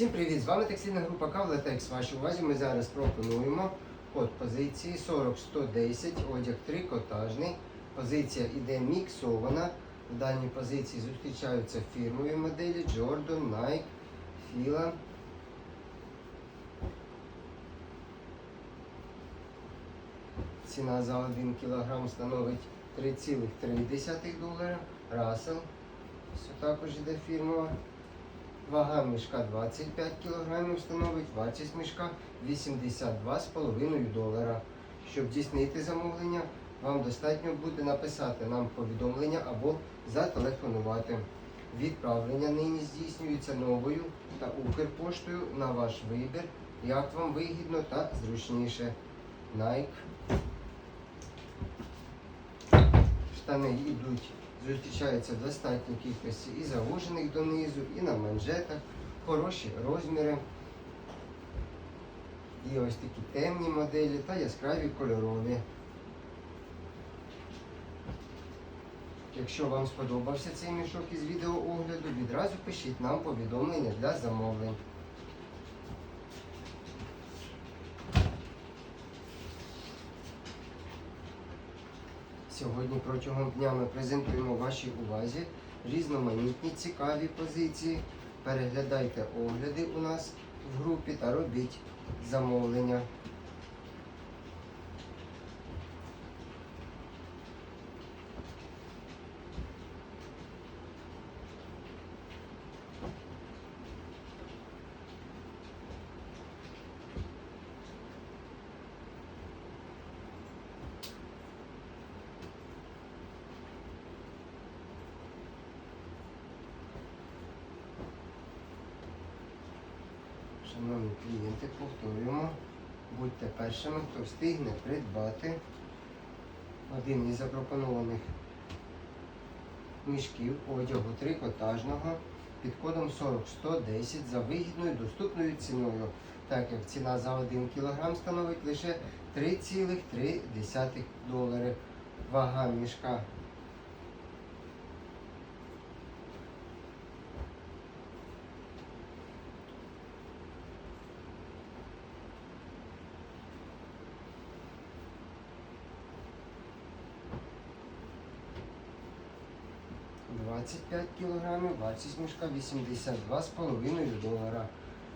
Всім привіт! З вами текстильна група Кавлетекс. Вашій увазі ми зараз пропонуємо код позиції 40110, одяг трикотажний. Позиція іде міксована. В даній позиції зустрічаються фірмові моделі Jordan, Nike, Fila. Ціна за 1 кг становить 3,3 долара. Russell. Все також іде фірмова. Вага мішка 25 кг становить, вартість мішка 82,5 долара. Щоб здійснити замовлення, вам достатньо буде написати нам повідомлення або зателефонувати. Відправлення нині здійснюється новою та Укрпоштою на ваш вибір, як вам вигідно та зручніше. Nike. Штани йдуть зустрічаються в достатній кількості і завужених донизу, і на манжетах, хороші розміри. І ось такі темні моделі та яскраві кольорові. Якщо вам сподобався цей мішок із відеоогляду, відразу пишіть нам повідомлення для замовлень. Сьогодні протягом дня ми презентуємо вашій увазі різноманітні цікаві позиції. Переглядайте огляди у нас в групі та робіть замовлення. Шановні клієнти, повторюємо, будьте першими, хто встигне придбати один із запропонованих мішків одягу трикотажного під кодом 40110 за вигідною доступною ціною, так як ціна за 1 кг становить лише 3,3 долари. Вага мішка 25 кг, вартість мішка 82,5 долара.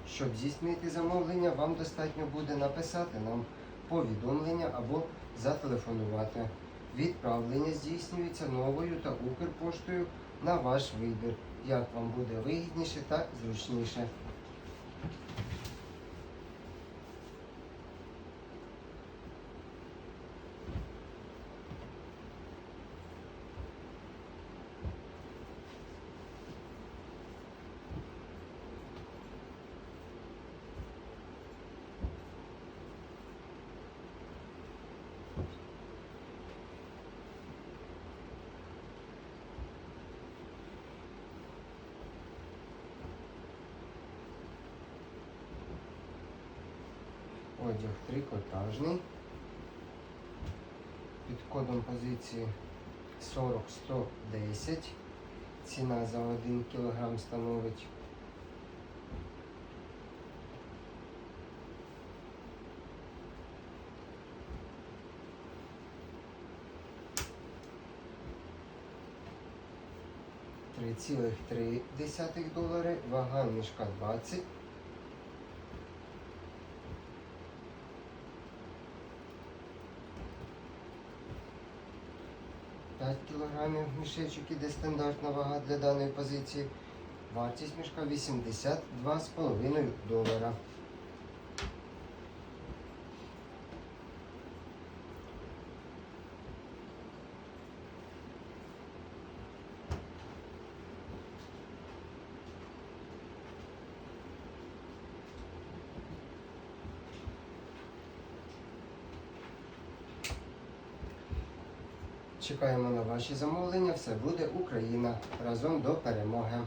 Щоб здійснити замовлення, вам достатньо буде написати нам повідомлення або зателефонувати. Відправлення здійснюється новою та Укрпоштою на ваш вибір, як вам буде вигідніше та зручніше. Одяг трикотажний. Під кодом позиції 40-110. Ціна за 1 кг становить Три цілих три десятих долари, вага мішка 20. Кг мішечок іде стандартна вага для даної позиції. Вартість мішка 82,5 долара. Чекаємо на ваші замовлення. Все буде Україна разом до перемоги.